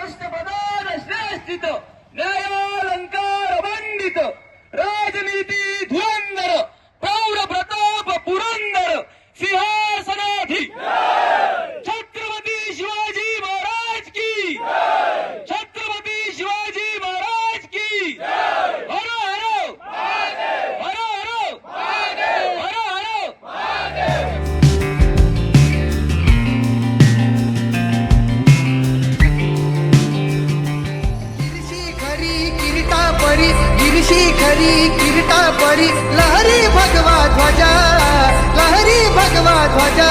ಅಷ್ಟಪದಾನ ಶ್ರೇಷ್ಠಿತ ನ್ಯಾಯಾಲಂಕಾರ ಬಂದಿತು. गिरशी खरी किरटा परी लहरी भगवा ध्वजा लहरी भगवा ध्वजा.